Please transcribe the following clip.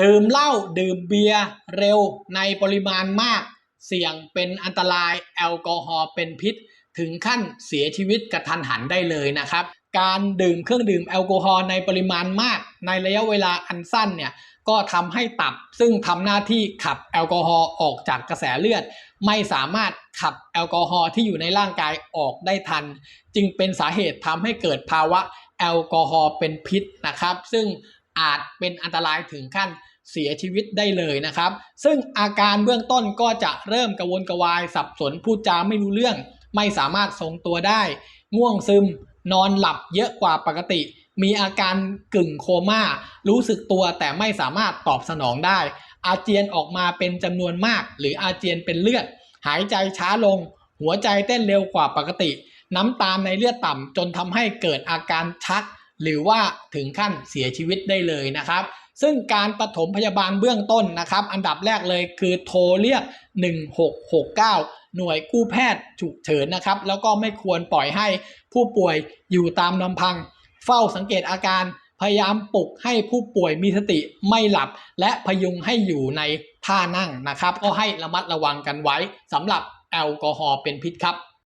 ดื่มเหล้าดื่มเบียร์เร็วในปริมาณมาก เสี่ยงเป็นอันตรายแอลกอฮอล์เป็นพิษ ถึงขั้นเสียชีวิตกระทันหันได้เลยนะครับ การดื่มเครื่องดื่มแอลกอฮอล์ในปริมาณมาก ในระยะเวลาอันสั้นเนี่ยก็ทำให้ตับซึ่งทำหน้าที่ขับแอลกอฮอล์ออกจากกระแสเลือด ไม่สามารถขับแอลกอฮอล์ที่อยู่ในร่างกายออกได้ทัน จึงเป็นสาเหตุทำให้เกิดภาวะแอลกอฮอล์เป็นพิษนะครับ ซึ่ง อาจเป็นอันตรายถึงขั้นเสียชีวิตได้เลยนะครับ ซึ่งอาการเบื้องต้นก็จะเริ่มกระวนกระวายสับสนพูดจาไม่รู้เรื่อง ไม่สามารถทรงตัวได้ ง่วงซึม นอนหลับเยอะกว่าปกติ มีอาการกึ่งโคม่า รู้สึกตัวแต่ไม่สามารถตอบสนองได้ อาเจียนออกมาเป็นจำนวนมาก หรืออาเจียนเป็นเลือด หายใจช้าลง หัวใจเต้นเร็วกว่าปกติ น้ำตาลในเลือดต่ำจนทำให้เกิดอาการชัก หรือว่าถึงขั้นเสียชีวิตได้เลยนะครับ ซึ่งการปฐมพยาบาลเบื้องต้นนะครับ อันดับแรกเลยคือโทรเรียก 1669 หน่วยกู้แพทย์ฉุกเฉินนะครับ แล้วก็ไม่ควรปล่อยให้ผู้ป่วยอยู่ตามลำพัง เฝ้าสังเกตอาการพยายามปลุกให้ผู้ป่วยมีสติไม่หลับ และพยุงให้อยู่ในท่านั่งนะครับ ก็ให้ระมัดระวังกันไว้สำหรับแอลกอฮอล์เป็นพิษครับ